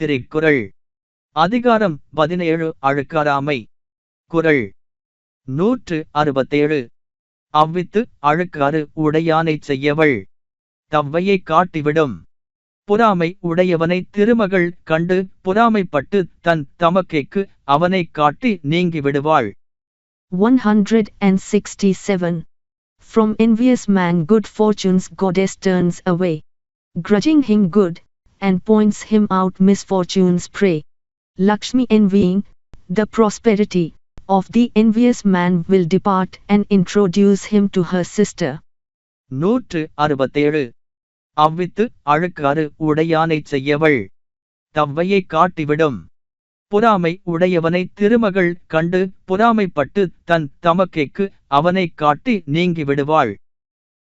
திருக்குறள். அதிகாரம் பதினேழு அழுக்காராமை குறள். நூற்று அறுபத்தேழு. அவ்வித்து அழுக்காறு உடையானை செய்யவள். தவ்வையை காட்டிவிடும். புறாமை உடையவனை திருமகள் கண்டு புறாமைப்பட்டு தன் தமக்கைக்கு அவனை காட்டி நீங்கி விடுவாள் 167. From envious man good fortune's goddess turns away. Grudging him good, and points him out misfortune's prey. Lakshmi envying, the prosperity, of the envious man will depart and introduce him to her sister. நூற்று அறுபத்தேழு அவ்வித்து அழுக்காறு உடையானைச் செய்யவள் தவ்வையைக் காட்டிவிடும் பொறாமை உடையவனை திருமகள் கண்டு பொறாமைப்பட்டு தன் தமக்கைக்கு அவனைக் காட்டி நீங்கி விடுவாள்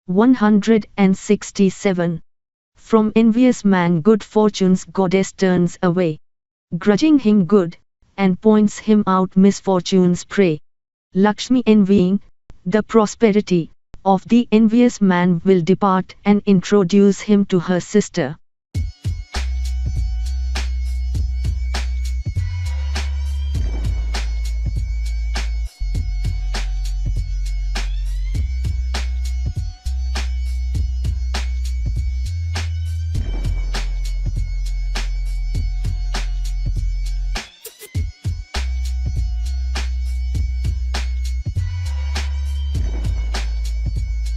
167. from envious man good fortune's goddess turns away. Grudging him good, and points him out misfortune's prey. Lakshmi envying, the prosperity, of the envious man will depart and introduce him to her sister.